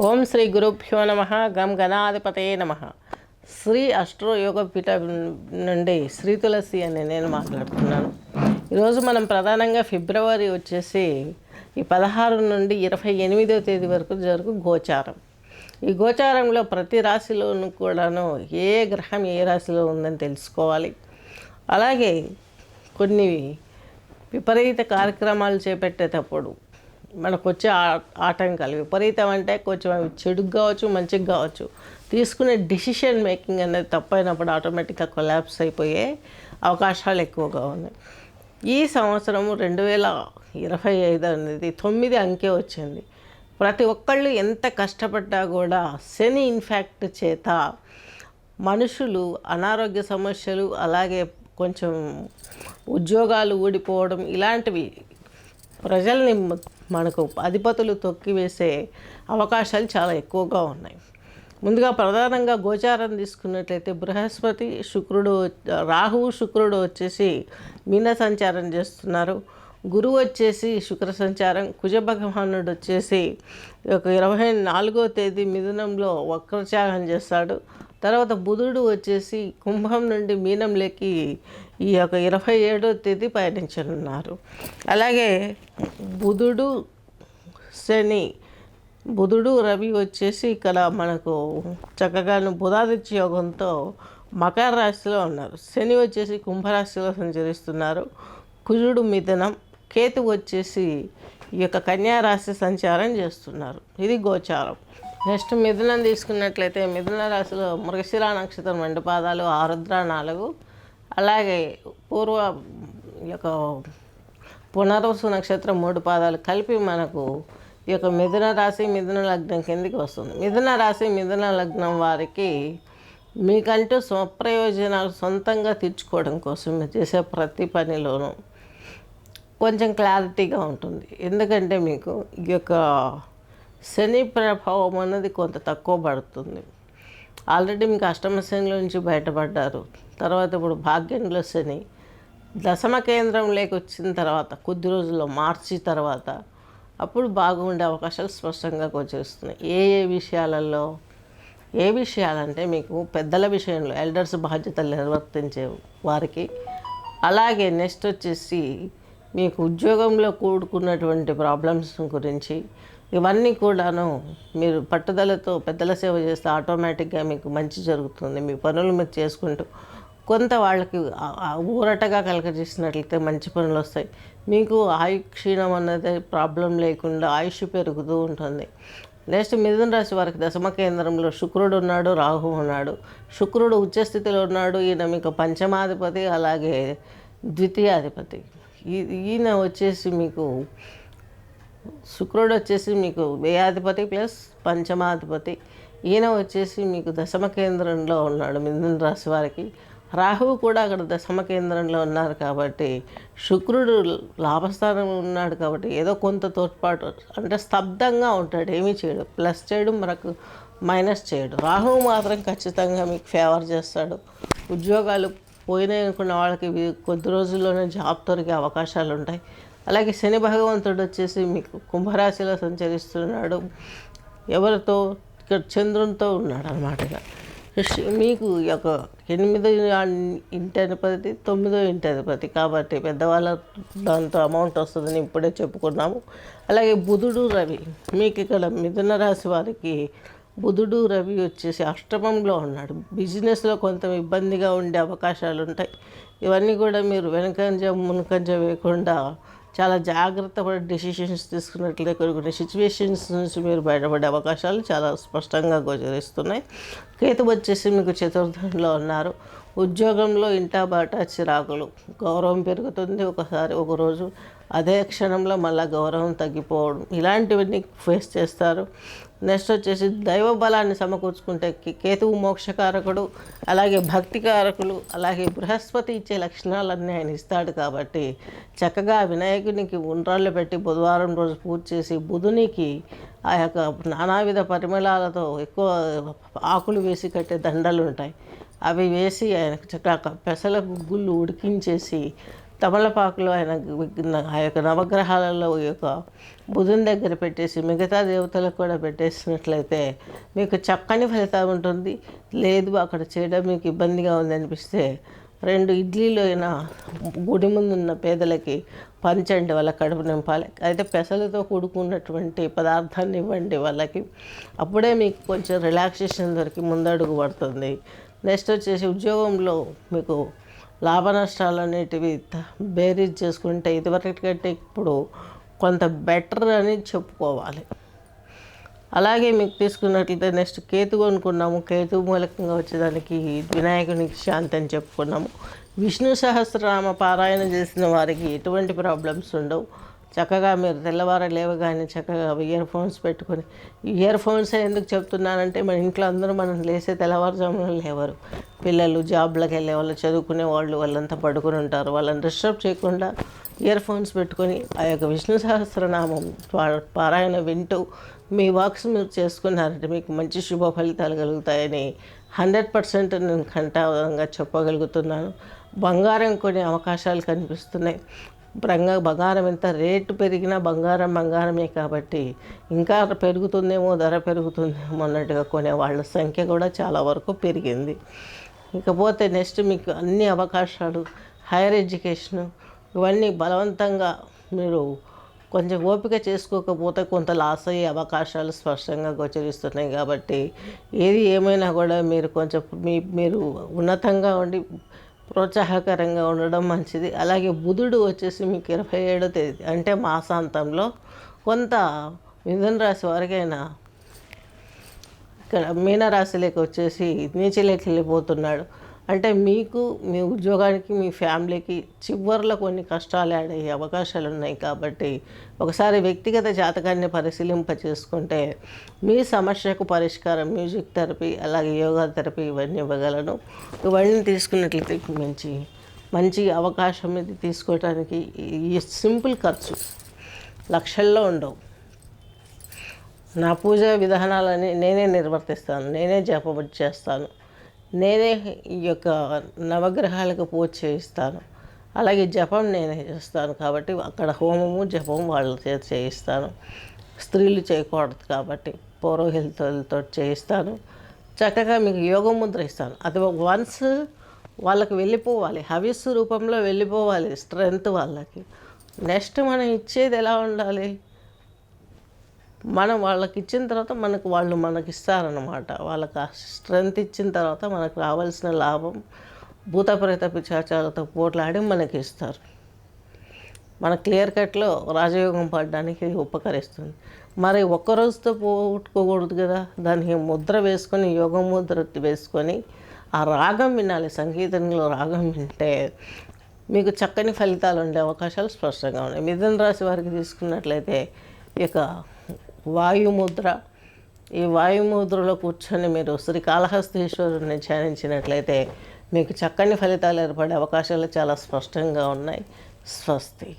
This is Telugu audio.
ఓం శ్రీ గురుభ్యో నమ. గం గణాధిపతయే నమ. శ్రీ అష్ట్రో పీఠ నుండి శ్రీ తులసి అని నేను మాట్లాడుతున్నాను. ఈరోజు మనం ప్రధానంగా ఫిబ్రవరి వచ్చేసి ఈ పదహారు నుండి ఇరవై ఎనిమిదో తేదీ వరకు జరుగు గోచారం. ఈ గోచారంలో ప్రతి రాశిలోనూ కూడాను ఏ గ్రహం ఏ రాశిలో ఉందని తెలుసుకోవాలి. అలాగే కొన్ని విపరీత కార్యక్రమాలు చేపట్టేటప్పుడు మనకు వచ్చే ఆ- ఆటంకాలు విపరీతం అంటే కొంచెం అవి చెడుకు కావచ్చు మంచిగా కావచ్చు. తీసుకునే డిసిషన్ మేకింగ్ అనేది తప్పైనప్పుడు ఆటోమేటిక్గా కొలాప్స్ అయిపోయే అవకాశాలు ఎక్కువగా ఉన్నాయి. ఈ సంవత్సరం రెండు వేల ఇరవై ఐదు అనేది తొమ్మిది అంకే వచ్చింది. ప్రతి ఒక్కళ్ళు ఎంత కష్టపడ్డా కూడా శని ఇన్ఫ్యాక్ట్ చేత మనుషులు అనారోగ్య సమస్యలు అలాగే కొంచెం ఉద్యోగాలు ఊడిపోవడం ఇలాంటివి ప్రజల్ని మనకు అధిపతులు తొక్కివేసే అవకాశాలు చాలా ఎక్కువగా ఉన్నాయి. ముందుగా ప్రధానంగా గోచారం తీసుకున్నట్లయితే బృహస్పతి శుక్రుడు రాహువు శుక్రుడు వచ్చేసి మీన సంచారం చేస్తున్నారు. గురువు వచ్చేసి శుక్ర సంచారం కుజ భగవానుడు వచ్చేసి ఒక ఇరవై నాలుగో తేదీ మిథునంలో వక్రత్యాగం చేస్తాడు. తర్వాత బుధుడు వచ్చేసి కుంభం నుండి మీనంలోకి ఈ యొక్క ఇరవై ఏడో తేదీ పయనించనున్నారు. అలాగే బుధుడు శని బుధుడు రవి వచ్చేసి ఇక్కడ మనకు చక్కగా బుధాదిత్య యోగంతో మకర రాశిలో ఉన్నారు. శని వచ్చేసి కుంభరాశిలో సంచరిస్తున్నారు. కుజుడు మిథనం కేతు వచ్చేసి ఈ యొక్క కన్యా రాశి సంచారం చేస్తున్నారు. ఇది గోచారం. నెక్స్ట్ మిథునం తీసుకున్నట్లయితే మిథున రాశిలో మృగశిర నక్షత్రం రెండు పాదాలు ఆరుద్ర నాలుగు. అలాగే పూర్వ ఈ యొక్క పునర్వసు నక్షత్రం మూడు పాదాలు కలిపి మనకు ఈ యొక్క మిథున రాశి మిథున లగ్నం కిందికి వస్తుంది. మిథున రాశి మిథున లగ్నం వారికి మీకంటూ స్వప్రయోజనాలు సొంతంగా తీర్చుకోవడం కోసం మీరు చేసే ప్రతి పనిలోనూ కొంచెం క్లారిటీగా ఉంటుంది. ఎందుకంటే మీకు ఈ యొక్క శని ప్రభావం అన్నది కొంత తక్కువ పడుతుంది. ఆల్రెడీ మీకు అష్టమ శనిలో నుంచి బయటపడ్డారు. తర్వాత ఇప్పుడు భాగ్యంలో శని. దశమ కేంద్రంలోకి వచ్చిన తర్వాత కొద్ది రోజుల్లో మార్చి తర్వాత అప్పుడు బాగుండే అవకాశాలు స్పష్టంగా గోచరిస్తున్నాయి. ఏ ఏ విషయాలలో ఏ విషయాలంటే మీకు పెద్దల విషయంలో ఎల్డర్స్ బాధ్యతలు నిర్వర్తించే వారికి. అలాగే నెక్స్ట్ వచ్చేసి మీకు ఉద్యోగంలో కూడుకున్నటువంటి ప్రాబ్లమ్స్ గురించి ఇవన్నీ కూడాను మీరు పట్టుదలతో పెద్దల సేవ చేస్తే ఆటోమేటిక్గా మీకు మంచి జరుగుతుంది. మీ పనులు మీరు చేసుకుంటూ కొంత వాళ్ళకి ఊరటగా కలగజేసినట్లయితే మంచి పనులు వస్తాయి. మీకు ఆయు క్షీణం అన్నది ప్రాబ్లం లేకుండా ఆయుష్ పెరుగుతూ ఉంటుంది. నెక్స్ట్ మిథున రాశి వారికి దశమ కేంద్రంలో శుక్రుడు ఉన్నాడు రాహు ఉన్నాడు. శుక్రుడు ఉచ్చస్థితిలో ఉన్నాడు ఈయన మీకు పంచమాధిపతి అలాగే ద్వితీయాధిపతి. ఈ- ఈయన వచ్చేసి మీకు శుక్రుడు వచ్చేసి మీకు వ్యయాధిపతి ప్లస్ పంచమాధిపతి. ఈయన వచ్చేసి మీకు దశమ కేంద్రంలో ఉన్నాడు మిథున రాశి వారికి. రాహువు కూడా అక్కడ దశమ కేంద్రంలో ఉన్నారు కాబట్టి శుక్రుడు లాభస్థానంలో ఉన్నాడు కాబట్టి ఏదో కొంత తోడ్పాటు అంటే స్తబ్దంగా ఉంటాడు ఏమీ చేయడు. ప్లస్ చేయడు మనకు మైనస్ చేయడు. రాహువు మాత్రం ఖచ్చితంగా మీకు ఫేవర్ చేస్తాడు. ఉద్యోగాలు పోయినాయి అనుకున్న వాళ్ళకి కొద్ది రోజుల్లోనే జాబ్ దొరికే అవకాశాలు ఉంటాయి. అలాగే శని భగవంతుడు వచ్చేసి మీకు కుంభరాశిలో సంచరిస్తున్నాడు. ఎవరితో? ఇక్కడ చంద్రునితో ఉన్నాడు అనమాట మీకు ఒక యొక్క ఎనిమిదో ఇంటధిపతి తొమ్మిదో ఇంటధిపతి కాబట్టి పెద్దవాళ్ళ దాంతో అమౌంట్ వస్తుందని ఇప్పుడే చెప్పుకున్నాము. అలాగే బుధుడు రవి మీకు ఇక్కడ మిథున రాశి వారికి బుధుడు రవి వచ్చేసి అష్టమంలో ఉన్నాడు. బిజినెస్లో కొంత ఇబ్బందిగా ఉండే అవకాశాలు ఉంటాయి ఇవన్నీ కూడా మీరు వెనకంజ మునకంజ వేయకుండా చాలా జాగ్రత్త పడి డెసిషన్స్ తీసుకున్నట్లయితే కొన్ని కొన్ని సిచ్యువేషన్స్ నుంచి మీరు బయటపడే అవకాశాలు చాలా స్పష్టంగా గోచరిస్తున్నాయి. కేతు వచ్చేసి మీకు చతుర్థంలో ఉన్నారు. ఉద్యోగంలో ఇంటా బాట చిరాకులు. గౌరవం పెరుగుతుంది. ఒకసారి ఒకరోజు అదే క్షణంలో మళ్ళీ గౌరవం తగ్గిపోవడం. ఇలాంటివన్నీ ఫేస్ చేస్తారు. నెక్స్ట్ వచ్చేసి దైవ బలాన్ని సమకూర్చుకుంటే కే- కేతువు మోక్షకారకుడు అలాగే భక్తికారకులు అలాగే బృహస్పతి ఇచ్చే లక్షణాలన్నీ ఆయన ఇస్తాడు కాబట్టి చక్కగా వినాయకునికి ఉండ్రాళ్ళు పెట్టి బుధవారం రోజు పూజ చేసి బుధునికి ఆ యొక్క నానావిధ పరిమళాలతో ఎక్కువ ఆకులు వేసి కట్టే దండలు ఉంటాయి. అవి వేసి ఆయనకు చక్కగా పెసల గుగ్గులు ఉడికించేసి తమలపాకులో ఆయన ఆ యొక్క నవగ్రహాలలో యొక్క బుధుని దగ్గర పెట్టేసి మిగతా దేవతలకు కూడా పెట్టేసినట్లయితే మీకు చక్కని ఫలితం ఉంటుంది. లేదు అక్కడ చేయడం మీకు ఇబ్బందిగా ఉంది అనిపిస్తే రెండు ఇడ్లీలు అయినా గుడి ముందున్న పేదలకి పంచండి వాళ్ళ కడుపు నింపాలి. అయితే పెసలతో కూడుకున్నటువంటి పదార్థాన్ని ఇవ్వండి వాళ్ళకి. అప్పుడే మీకు కొంచెం రిలాక్సేషన్ దొరికి ముందడుగు పడుతుంది. నెక్స్ట్ వచ్చేసి ఉద్యోగంలో మీకు లాభ నష్టాలు అనేటివి బేరీజ్ చేసుకుంటే ఇదివరకటి కంటే ఇప్పుడు కొంత బెటర్ అని చెప్పుకోవాలి. అలాగే మీకు తీసుకున్నట్లయితే నెక్స్ట్ కేతు కొనుక్కున్నాము. కేతు మూలకంగా వచ్చేదానికి వినాయకునికి శాంతి అని చెప్పుకున్నాము. విష్ణు సహస్రనామ పారాయణ చేసిన వారికి ఎటువంటి ప్రాబ్లమ్స్ ఉండవు. చక్కగా మీరు తెల్లవారు లేవగానే చక్కగా ఇయర్ ఫోన్స్ పెట్టుకొని ఇయర్ ఫోన్స్ ఎందుకు చెప్తున్నానంటే మన ఇంట్లో అందరూ మనం లేసే తెల్లవారుజామున లేవరు. పిల్లలు జాబ్లకు వెళ్ళే వాళ్ళు చదువుకునే వాళ్ళు వాళ్ళంతా పడుకుని ఉంటారు. వాళ్ళని డిస్టర్బ్ చేయకుండా ఇయర్ ఫోన్స్ పెట్టుకొని ఆ యొక్క విష్ణు సహస్రనామం పారాయణ వింటూ మీ వాక్స్ మీరు చేసుకున్నారంటే మీకు మంచి శుభ ఫలితాలు కలుగుతాయని హండ్రెడ్ పర్సెంట్ నేను కంఠంగా చెప్పగలుగుతున్నాను. బంగారం కొనే అవకాశాలు కనిపిస్తున్నాయి. బంగా బంగారం ఎంత రేటు పెరిగినా బంగారం బంగారమే కాబట్టి ఇంకా పెరుగుతుందేమో ధర పెరుగుతుందేమో అన్నట్టుగా కొనే వాళ్ళ సంఖ్య కూడా చాలా వరకు పెరిగింది. ఇకపోతే నెక్స్ట్ మీకు అన్ని అవకాశాలు హైయర్ ఎడ్యుకేషన్ ఇవన్నీ బలవంతంగా మీరు కొంచెం ఓపిక చేసుకోకపోతే కొంత లాస్ అయ్యే అవకాశాలు స్పష్టంగా గోచరిస్తున్నాయి కాబట్టి ఏది ఏమైనా కూడా మీరు కొంచెం మీ మీరు ఉన్నతంగా ఉండి ప్రోత్సాహకరంగా ఉండడం మంచిది. అలాగే బుధుడు వచ్చేసి మీకు ఇరవై ఏడో తేదీ అంటే మాసాంతంలో కొంత మిథున రాశి వారికైనా ఇక్కడ మీనరాశిలోకి వచ్చేసి నీచిలోకి వెళ్ళిపోతున్నాడు. అంటే మీకు మీ ఉద్యోగానికి మీ ఫ్యామిలీకి చివరిలో కొన్ని కష్టాలు యాడ్ అయ్యే అవకాశాలు ఉన్నాయి కాబట్టి ఒకసారి వ్యక్తిగత జాతకాన్ని పరిశీలింప చేసుకుంటే మీ సమస్యకు పరిష్కారం మ్యూజిక్ థెరపీ అలాగే యోగా థెరపీ ఇవన్నీ ఇవ్వగలను. ఇవన్నీ తీసుకున్నట్లయితే మంచి మంచి అవకాశం ఇది తీసుకోవడానికి ఈ సింపుల్ ఖర్చు లక్షల్లో ఉండవు. నా పూజ విధానాలని నేనే నిర్వర్తిస్తాను నేనే జపం చేస్తాను. నేనే ఈ యొక్క నవగ్రహాలకు పూజ చేయిస్తాను. అలాగే జపం నేనే చేస్తాను కాబట్టి అక్కడ హోమము జపం వాళ్ళ చేత చేయిస్తాను. స్త్రీలు చేయకూడదు కాబట్టి పౌరోహితులతో చేయిస్తాను. చక్కగా మీకు యోగ ముద్ర ఇస్తాను. అది వన్స్ వాళ్ళకి వెళ్ళిపోవాలి. హవిస్సు రూపంలో వెళ్ళిపోవాలి స్ట్రెంగ్త్ వాళ్ళకి. నెక్స్ట్ మనం ఇచ్చేది ఎలా ఉండాలి? మనం వాళ్ళకి ఇచ్చిన తర్వాత మనకు వాళ్ళు మనకి ఇస్తారనమాట వాళ్ళకి ఆ స్ట్రెంగ్త్ ఇచ్చిన తర్వాత మనకు రావాల్సిన లాభం భూతప్రేత పిచాచాలతో పోట్లాడి మనకి ఇస్తారు మన క్లియర్ కట్లో రాజయోగం పడడానికి ఉపకరిస్తుంది. మరి ఒక్క రోజుతో పోగొట్టుకోకూడదు కదా? దానికి ముద్ర వేసుకొని యోగ ముద్ర వేసుకొని ఆ రాగం వినాలి. సంగీతంలో రాగం వింటే మీకు చక్కని ఫలితాలు ఉండే అవకాశాలు స్పష్టంగా ఉన్నాయి. మిథున రాశి వారికి తీసుకున్నట్లయితే ఇక వాయుముద్ర. ఈ వాయుముద్రలో కూర్చొని మీరు శ్రీకాళహస్తీశ్వరుని ధ్యానించినట్లయితే మీకు చక్కని ఫలితాలు ఏర్పడే అవకాశాలు చాలా స్పష్టంగా ఉన్నాయి. స్వస్తి.